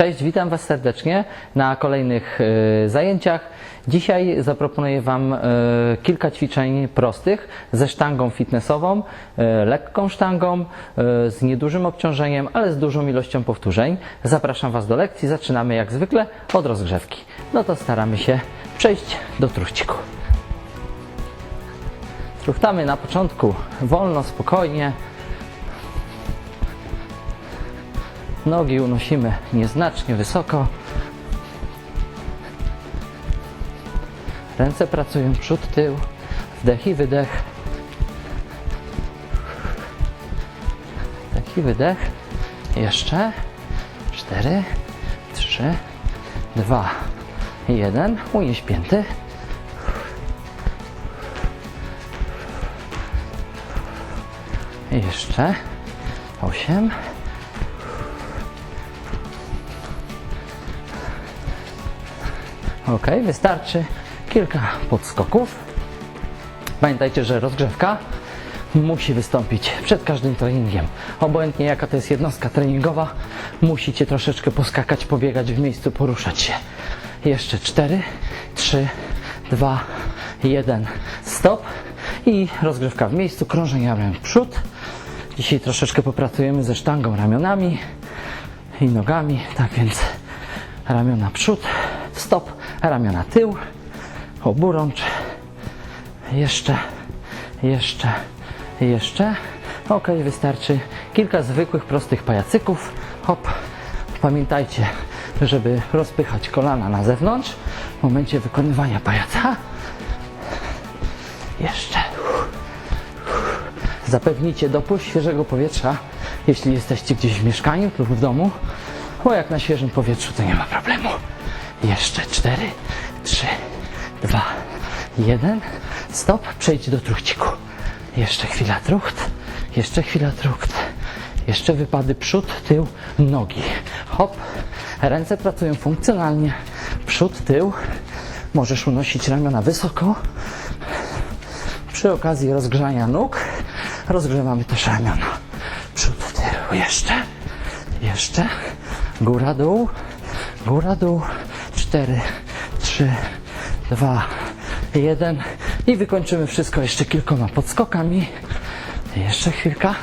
Cześć, witam Was serdecznie na kolejnych e, zajęciach. Dzisiaj zaproponuję Wam e, kilka ćwiczeń prostych ze sztangą fitnessową, e, lekką sztangą, z niedużym obciążeniem, ale z dużą ilością powtórzeń. Zapraszam Was do lekcji. Zaczynamy jak zwykle od rozgrzewki. No to staramy się przejść do truchciku. Truchtamy na początku wolno, spokojnie. Nogi unosimy nieznacznie wysoko. Ręce pracują przód, tył. Wdech i wydech. Wdech i wydech. Jeszcze. Cztery, trzy, dwa, jeden. Unieś pięty. Jeszcze. Osiem. Ok, wystarczy kilka podskoków. Pamiętajcie, że rozgrzewka musi wystąpić przed każdym treningiem. Obojętnie jaka to jest jednostka treningowa, musicie troszeczkę poskakać, pobiegać w miejscu, poruszać się. Jeszcze 4, 3, 2, 1, stop i rozgrzewka w miejscu, krążenie ramion w przód. Dzisiaj troszeczkę popracujemy ze sztangą ramionami i nogami, tak więc ramiona przód, stop, ramiona tył, oburącz, jeszcze, jeszcze, jeszcze. Ok, wystarczy kilka zwykłych, prostych pajacyków. Hop, pamiętajcie, żeby rozpychać kolana na zewnątrz w momencie wykonywania pajaca. Jeszcze. Zapewnijcie dopływ świeżego powietrza, jeśli jesteście gdzieś w mieszkaniu lub w domu, bo jak na świeżym powietrzu to nie ma problemu. Jeszcze cztery, trzy, dwa, jeden. Stop, przejdź do truchciku. Jeszcze chwila trucht, jeszcze chwila trucht. Jeszcze wypady przód, tył, nogi. Hop, ręce pracują funkcjonalnie. Przód, tył. Możesz unosić ramiona wysoko. Przy okazji rozgrzania nóg rozgrzewamy też ramiona. Przód, tył, jeszcze, jeszcze. Góra, dół, góra, dół. Cztery, trzy, dwa, jeden. I wykończymy wszystko jeszcze kilkoma podskokami. Jeszcze chwilka.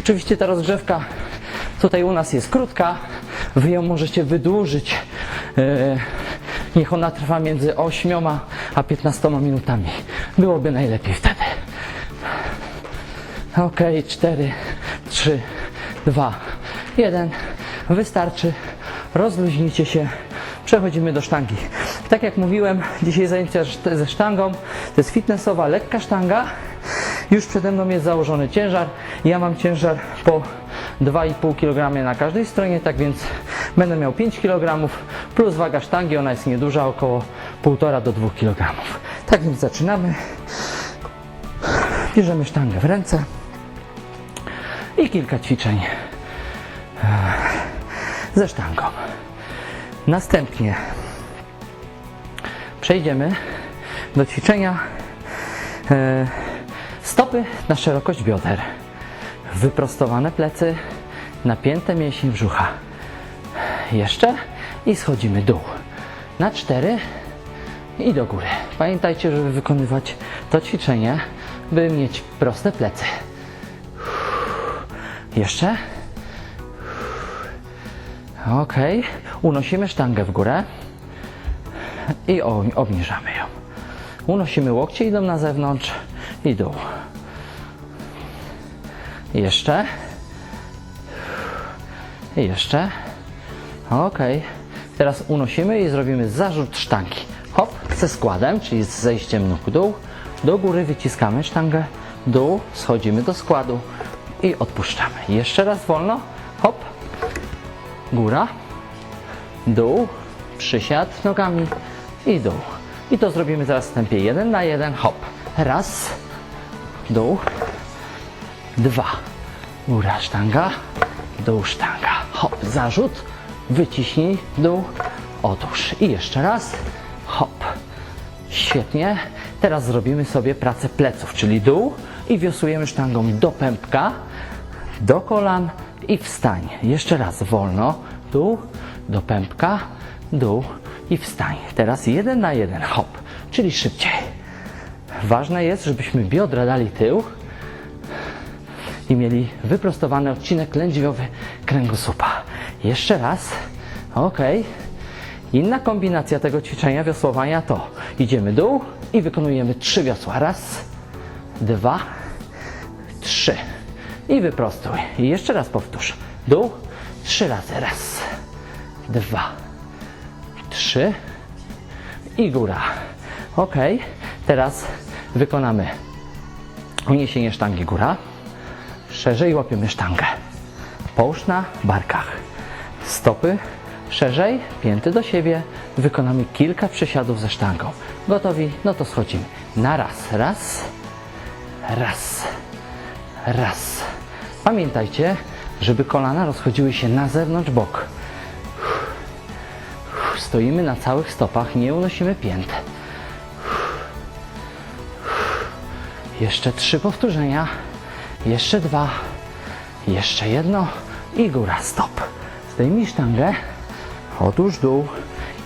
Oczywiście ta rozgrzewka tutaj u nas jest krótka. Wy ją możecie wydłużyć. E, Niech ona trwa między 8 a 15 minutami. Byłoby najlepiej wtedy. Ok, 4, 3, 2, 1. Wystarczy. Rozluźnijcie się. Przechodzimy do sztangi. Tak jak mówiłem, dzisiaj zajęcia ze sztangą. To jest fitnessowa, lekka sztanga. Już przede mną jest założony ciężar. Ja mam ciężar po 2,5 kg na każdej stronie, tak więc będę miał 5 kg plus waga sztangi, ona jest nieduża, około 1,5 do 2 kg. Tak więc zaczynamy. Bierzemy sztangę w ręce i kilka ćwiczeń e, ze sztangą. Następnie przejdziemy do ćwiczenia e, stopy na szerokość bioder. Wyprostowane plecy, napięte mięśnie brzucha. Jeszcze i schodzimy dół. Na cztery i do góry. Pamiętajcie, żeby wykonywać to ćwiczenie, by mieć proste plecy. Jeszcze. Ok. Unosimy sztangę w górę i obniżamy ją. Unosimy łokcie, idą na zewnątrz i dół. Jeszcze. I jeszcze. Ok. Teraz unosimy i zrobimy zarzut sztangi. Hop, ze składem, czyli z zejściem nóg w dół. Do góry wyciskamy sztangę, dół, schodzimy do składu i odpuszczamy. Jeszcze raz wolno. Hop, góra, dół, przysiad nogami i dół. I to zrobimy teraz w tempie 1 na 1. Hop. Raz, dół, dwa. Góra sztanga, dół sztanga. Hop, zarzut, wyciśnij dół, otóż. I jeszcze raz, hop. Świetnie. Teraz zrobimy sobie pracę pleców, czyli dół i wiosłujemy sztangą do pępka, do kolan i wstań. Jeszcze raz wolno. Dół, do pępka, dół i wstań. Teraz jeden na jeden, hop, czyli szybciej. Ważne jest, żebyśmy biodra dali tył i mieli wyprostowany odcinek lędźwiowy kręgosłupa. Jeszcze raz. Ok. Inna kombinacja tego ćwiczenia wiosłowania to idziemy dół i wykonujemy trzy wiosła. Raz, dwa, trzy. I wyprostuj. I jeszcze raz powtórz. Dół, trzy razy. Raz, dwa, trzy i góra. Ok. Teraz wykonamy uniesienie sztangi góra. Szerzej łapiemy sztangę. Połóż na barkach. Stopy szerzej, pięty do siebie. Wykonamy kilka przysiadów ze sztangą. Gotowi? No to schodzimy. Na raz. Raz. Raz. Raz. Pamiętajcie, żeby kolana rozchodziły się na zewnątrz bok. Stoimy na całych stopach, nie unosimy pięt. Jeszcze trzy powtórzenia. Jeszcze dwa. Jeszcze jedno. I góra. Stop. Zdejmij sztangę. Otóż dół.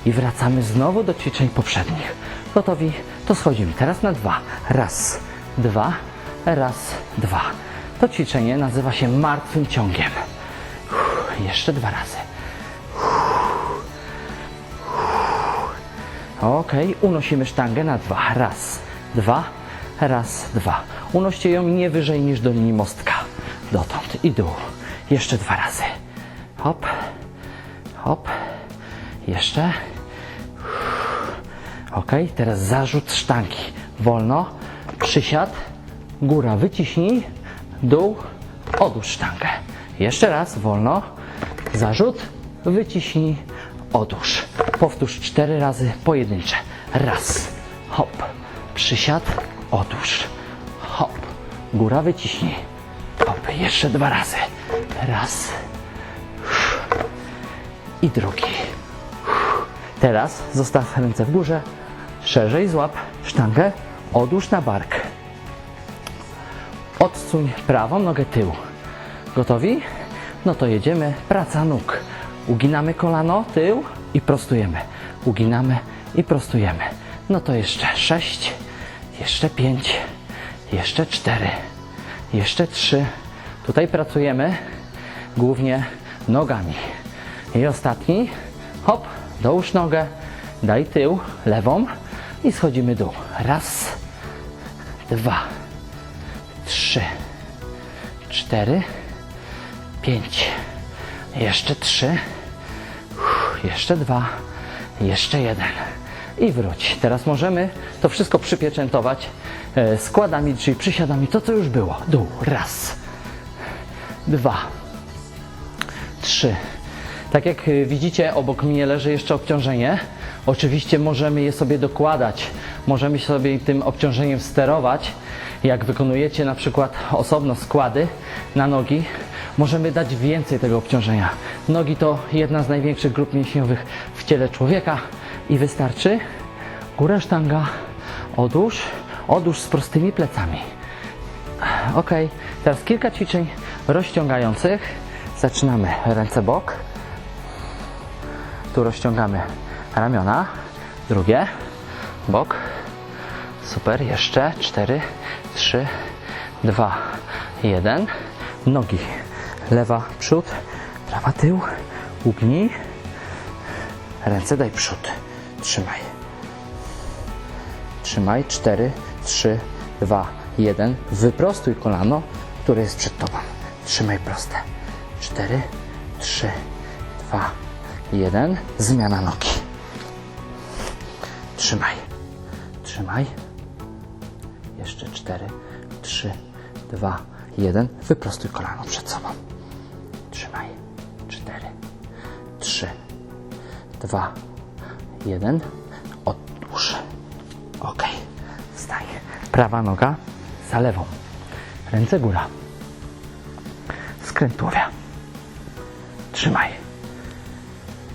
I wracamy znowu do ćwiczeń poprzednich. Gotowi? To schodzimy. Teraz na dwa. Raz, dwa, raz, dwa. To ćwiczenie nazywa się martwym ciągiem. Uff, Jeszcze dwa razy. Ok, unosimy sztangę na dwa. Raz, dwa, raz, dwa. Unoście ją nie wyżej niż do linii mostka. Dotąd i dół. Jeszcze dwa razy. Hop, hop. Jeszcze. Ok, teraz zarzut sztangi. Wolno. Przysiad. Góra wyciśnij. Dół. Odłóż sztangę. Jeszcze raz. Wolno. Zarzut. Wyciśnij. Odłóż. Powtórz cztery razy pojedyncze. Raz. Hop. Przysiad. Odłóż. Hop. Góra wyciśnij. Hop. Jeszcze dwa razy. Raz. I drugi. Teraz zostaw ręce w górze, szerzej złap sztangę, odłóż na bark. Odsuń prawą nogę tył. Gotowi? No to jedziemy. Praca nóg. Uginamy kolano, tył i prostujemy. Uginamy i prostujemy. No to jeszcze sześć, jeszcze pięć, jeszcze cztery, jeszcze trzy. Tutaj pracujemy głównie nogami. I ostatni, hop, dołóż nogę, daj tył, lewą i schodzimy dół. Raz, dwa, trzy, cztery, pięć, jeszcze trzy, jeszcze dwa, jeszcze jeden i wróć. Teraz możemy to wszystko przypieczętować e, składami, czyli przysiadami, to co już było. Dół, raz, dwa, trzy. Tak jak y, widzicie, obok mnie leży jeszcze obciążenie. Oczywiście możemy je sobie dokładać, możemy sobie tym obciążeniem sterować. Jak wykonujecie na przykład osobno składy na nogi, możemy dać więcej tego obciążenia. Nogi to jedna z największych grup mięśniowych w ciele człowieka i wystarczy górę sztanga, odłóż, odłóż z prostymi plecami. Ok, teraz kilka ćwiczeń rozciągających. Zaczynamy ręce bok. Tu rozciągamy ramiona. Drugie, bok. Super, jeszcze. Cztery, trzy, dwa, jeden. Nogi. Lewa przód, prawa tył. Ugnij. Ręce daj przód. Trzymaj. Trzymaj. Cztery, trzy, dwa, jeden. Wyprostuj kolano, które jest przed tobą. Trzymaj proste. Cztery, trzy, dwa, jeden. Zmiana nogi. Trzymaj. Trzymaj. Jeszcze cztery, trzy, dwa, jeden. Wyprostuj kolano przed sobą. Trzymaj. Cztery, trzy, dwa, jeden. Odłóż. Ok. Wstań. Prawa noga za lewą. Ręce góra. Skręt tułowia. Trzymaj.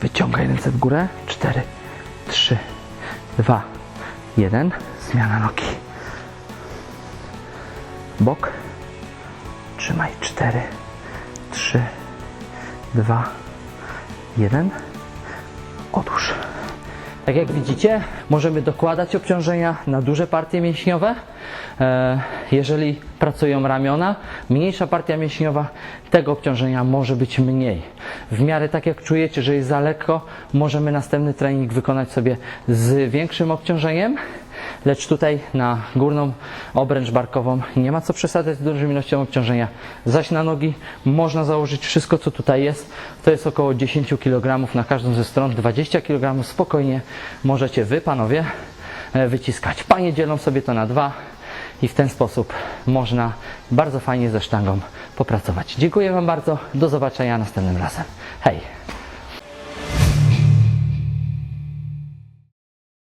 Wyciągaj ręce w górę. Cztery, trzy, dwa, jeden. Zmiana nogi. Bok. Trzymaj. Cztery, trzy, dwa, jeden. Odłóż. Tak jak widzicie, możemy dokładać obciążenia na duże partie mięśniowe. E, Jeżeli pracują ramiona, mniejsza partia mięśniowa, tego obciążenia może być mniej. W miarę tak jak czujecie, że jest za lekko, możemy następny trening wykonać sobie z większym obciążeniem. Lecz tutaj na górną obręcz barkową nie ma co przesadzać z dużą ilością obciążenia. Zaś na nogi można założyć wszystko, co tutaj jest. To jest około 10 kg na każdą ze stron. 20 kg spokojnie możecie Wy, panowie, e, wyciskać. Panie dzielą sobie to na dwa i w ten sposób można bardzo fajnie ze sztangą popracować. Dziękuję Wam bardzo. Do zobaczenia następnym razem. Hej!